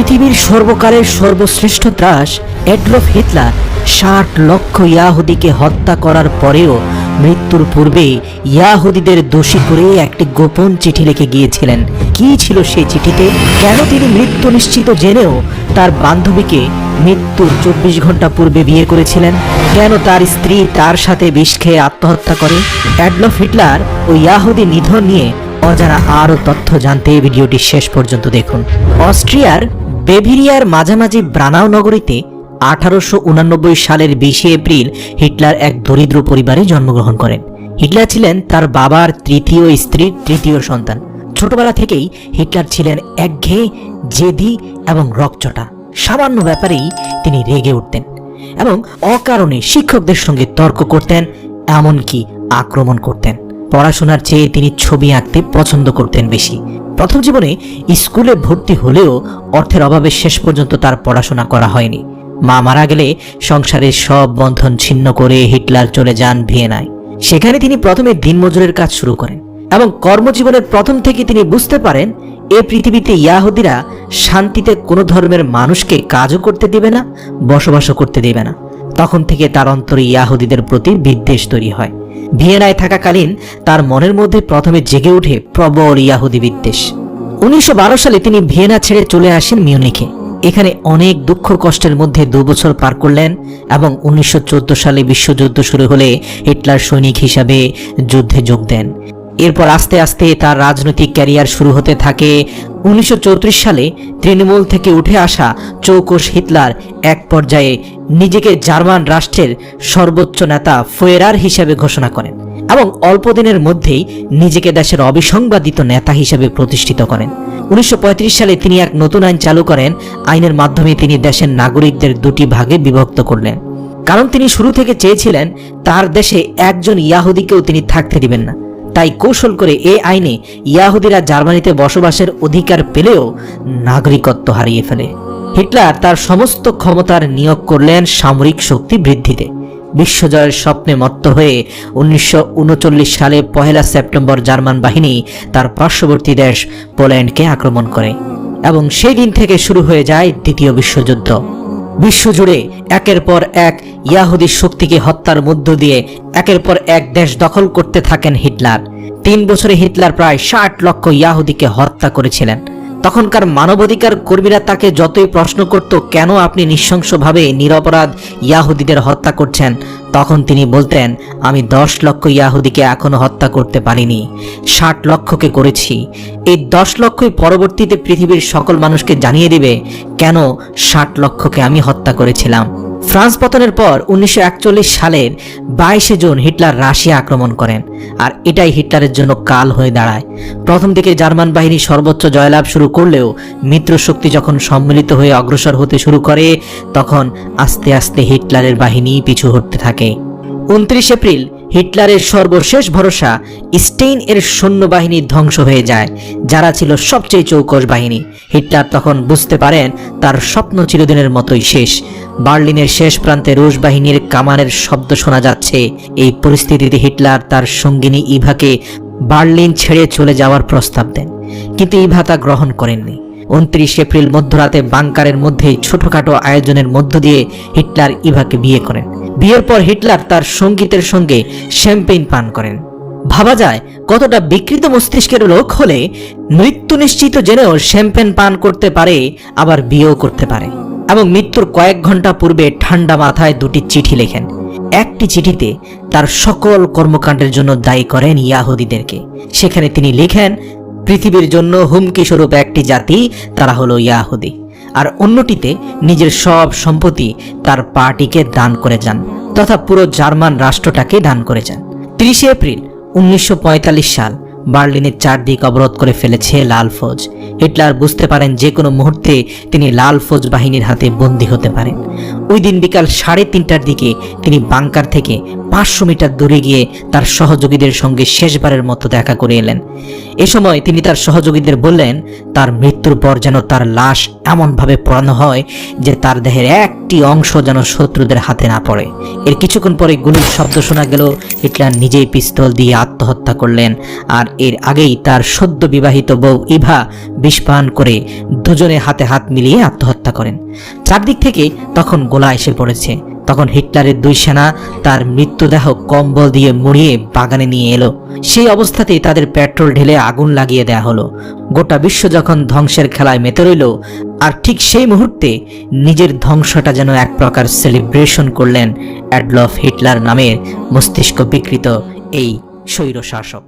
পৃথিবীর সর্বকালের সর্বশ্রেষ্ঠ ত্রাস এডলফ হিটলার, ষাট লক্ষ ইয়াহুদিকে হত্যা করার পরেও মৃত্যুর পূর্বে ইয়াহুদিদের দোষী করে একটি গোপন চিঠি লিখে গিয়েছিলেন। কি ছিল সেই চিঠিতে? কেন তিনি মৃত্যু নিশ্চিত জেনেও তার বান্ধবীকে মৃত্যুর চব্বিশ ঘণ্টা পূর্বে বিয়ে করেছিলেন? কেন তার স্ত্রী তার সাথে বিষ খেয়ে আত্মহত্যা করে? অ্যাডলফ হিটলার ও ইয়াহুদি নিধন নিয়ে অজানা আরও তথ্য জানতে ভিডিওটি শেষ পর্যন্ত দেখুন। অস্ট্রিয়ার বেভিরিয়ার মাঝামাঝি ব্রানাও নগরীতে আঠারোশো সালের বিশে এপ্রিল হিটলার এক দরিদ্র পরিবারে জন্মগ্রহণ করেন। হিটলার ছিলেন তার বাবার তৃতীয় স্ত্রীর তৃতীয় সন্তান। ছোটবেলা থেকেই হিটলার ছিলেন একঘেয়ে জেদি এবং রকচটা সামান্য ব্যাপারেই তিনি রেগে উঠতেন এবং অকারণে শিক্ষকদের সঙ্গে তর্ক করতেন, এমনকি আক্রমণ করতেন। পড়াশোনার চেয়ে তিনি ছবি আঁকতে পছন্দ করতেন বেশি। প্রথম জীবনে স্কুলে ভর্তি হলেও অর্থের অভাবে শেষ পর্যন্ত তার পড়াশোনা করা হয়নি। মা মারা গেলে সংসারের সব বন্ধন ছিন্ন করে হিটলার চলে যান ভিয়েনায়। সেখানে তিনি প্রথমে দিনমজুরের কাজ শুরু করেন এবং কর্মজীবনের প্রথম থেকে তিনি বুঝতে পারেন, এ পৃথিবীতে ইয়াহুদিরা শান্তিতে কোনো ধর্মের মানুষকে কাজও করতে দিবে না, বসবাসও করতে দেবে না। তখন থেকে তার অন্তরে ইয়াহুদিদের প্রতি বিদ্বেষ তৈরি হয়। ভিয়েনায় থাকাকালীন তার মনের মধ্যে প্রথমে জেগে ওঠে প্রবল ইয়াহুদি বিদ্বেষ। উনিশশো বারো সালে তিনি ভিয়েনা ছেড়ে চলে আসেন মিউনিখে। এখানে অনেক দুঃখ কষ্টের মধ্যে দু বছর পার করলেন এবং উনিশশো চোদ্দ সালে বিশ্বযুদ্ধ শুরু হলে হিটলার সৈনিক হিসাবে যুদ্ধে যোগ দেন। এরপর আস্তে আস্তে তার রাজনৈতিক ক্যারিয়ার শুরু হতে থাকে। উনিশশো চৌত্রিশ সালে তৃণমূল থেকে উঠে আসা চৌকস হিটলার এক পর্যায়ে নিজেকে জার্মান রাষ্ট্রের সর্বোচ্চ নেতা ফোয়েরার হিসেবে ঘোষণা করেন এবং অল্প দিনের মধ্যেই নিজেকে দেশের অবিসংবাদিত নেতা হিসেবে প্রতিষ্ঠিত করেন। উনিশশো পঁয়ত্রিশ সালে তিনি এক নতুন আইন চালু করেন। আইনের মাধ্যমে তিনি দেশের নাগরিকদের দুটি ভাগে বিভক্ত করলেন। কারণ তিনি শুরু থেকে চেয়েছিলেন তার দেশে একজন ইয়াহুদিকেও তিনি থাকতে দিবেন না। তাই কৌশল করে এ আইনে ইয়াহুদিরা জার্মানিতে বসবাসের অধিকার পেলেও নাগরিকত্ব হারিয়ে ফেলে। হিটলার তার সমস্ত ক্ষমতার নিয়োগ করলেন সামরিক শক্তি বৃদ্ধিতে। বিশ্বজয়ের স্বপ্নে মত্ত হয়ে উনিশশো উনচল্লিশ সালে পহেলা সেপ্টেম্বর জার্মান বাহিনী তার পার্শ্ববর্তী দেশ পোল্যান্ডকে আক্রমণ করে এবং সেই দিন থেকে শুরু হয়ে যায় দ্বিতীয় বিশ্বযুদ্ধ। বিশ্বজুড়ে একের পর এক ইয়াহুদি শক্তিকে হত্যার মধ্য দিয়ে একের পর এক দেশ দখল করতে থাকেন হিটলার। তিন বছরে হিটলার প্রায় ষাট লক্ষ ইয়াহুদিকে হত্যা করেছিলেন। তখনকার মানবাধিকার কর্মীরা তাকে যতই প্রশ্ন করত, কেন আপনি নৃশংসভাবে নিরপরাধ ইয়াহুদিদের হত্যা করছেন? তখন তিনি বলতেন, আমি দশ লক্ষ ইয়াহুদিকে এখনও হত্যা করতে পারিনি, ষাট লক্ষকে করেছি। এই দশ লক্ষই পরবর্তীতে পৃথিবীর সকল মানুষকে জানিয়ে দেবে কেন ষাট লক্ষকে আমি হত্যা করেছিলাম। ফ্রান্স পতনের পর উনিশশো সালের বাইশে জুন হিটলার রাশিয়া আক্রমণ করেন, আর এটাই হিটলারের জন্য কাল হয়ে দাঁড়ায়। প্রথম দিকে জার্মান বাহিনী সর্বোচ্চ জয়লাভ শুরু করলেও মিত্র শক্তি যখন সম্মিলিত হয়ে অগ্রসর হতে শুরু করে, তখন আস্তে আস্তে হিটলারের বাহিনী পিছু হটতে থাকে। উনত্রিশ এপ্রিল হিটলারের সর্বশেষ ভরসা স্টেইন এর সৈন্যবাহিনী ধ্বংস হয়ে যায়, যারা ছিল সবচেয়ে চৌকস বাহিনী। হিটলার তখন বুঝতে পারেন তার স্বপ্ন চিরদিনের মতোই শেষ। বার্লিনের শেষ প্রান্তে রুশ বাহিনীর কামানের শব্দ শোনা যাচ্ছে। এই পরিস্থিতিতে হিটলার তার সঙ্গিনী ইভাকে বার্লিন ছেড়ে চলে যাওয়ার প্রস্তাব দেন, কিন্তু ইভা তা গ্রহণ করেননি। উনত্রিশ এপ্রিল মধ্যরাতে বাংকারের মধ্যে ছোটখাটো আয়োজনের মধ্য দিয়ে হিটলার ইভাকে বিয়ে করেন। বিয়ের পর হিটলার তার সঙ্গীতের সঙ্গে শ্যাম্পেইন পান করেন। ভাবা যায়, কতটা বিকৃত মস্তিষ্কের লোক হলে মৃত্যু নিশ্চিত জেনেও শ্যাম্পেন পান করতে পারে, আবার বিয়েও করতে পারে। এবং মৃত্যুর কয়েক ঘণ্টা পূর্বে ঠান্ডা মাথায় দুটি চিঠি লেখেন। একটি চিঠিতে তার সকল কর্মকাণ্ডের জন্য দায়ী করেন ইয়াহুদিদেরকে। সেখানে তিনি লেখেন পৃথিবীর জন্য হুমকি স্বরূপ একটি জাতি, তারা হলো ইয়াহুদি। আর অন্যটিতে নিজের সব সম্পত্তি তার পার্টিকে দান করে যান, তথা পুরো জার্মান রাষ্ট্রটাকে দান করে যান। তিরিশে এপ্রিল উনিশশো পঁয়তাল্লিশ সাল বার্লিনের চারদিক অবরোধ করে ফেলেছে লাল ফৌজ। হিটলার বুঝতে পারেন যে কোনো মুহূর্তে তিনি লাল ফৌজ বাহিনীর হাতে বন্দী হতে পারেন। ওই দিন বিকাল সাড়ে তিনটার দিকে তিনি বাংকার থেকে পাঁচশো মিটার দূরে গিয়ে তার সহযোগীদের সঙ্গে শেষবারের মতো দেখা করে এলেন। এ সময় তিনি তার সহযোগীদের বললেন, তার মৃত্যুর পর যেন তার লাশ এমনভাবে পোড়ানো হয় যে তার দেহের একটি অংশ যেন শত্রুদের হাতে না পড়ে। এর কিছুক্ষণ পরে গুলির শব্দ শোনা গেল। হিটলার নিজেই পিস্তল দিয়ে আত্মহত্যা করলেন, আর এর আগেই তার সদ্য বিবাহিত বউ ইভা বিষপান করে দুজনে হাতে হাত মিলিয়ে আত্মহত্যা করেন। চারদিক থেকে তখন গোলা এসে পড়েছে। তখন হিটলারের দুই সেনা তার মৃত্যুদেহ কম্বল দিয়ে মুড়িয়ে বাগানে নিয়ে এলো। সেই অবস্থাতেই তাদের পেট্রোল ঢেলে আগুন লাগিয়ে দেয়া হলো। গোটা বিশ্ব যখন ধ্বংসের খেলায় মেতে রইল, আর ঠিক সেই মুহূর্তে নিজের ধ্বংসটা যেন এক প্রকার সেলিব্রেশন করলেন অ্যাডলফ হিটলার নামের মস্তিষ্ক বিকৃত এই স্বৈর শাসক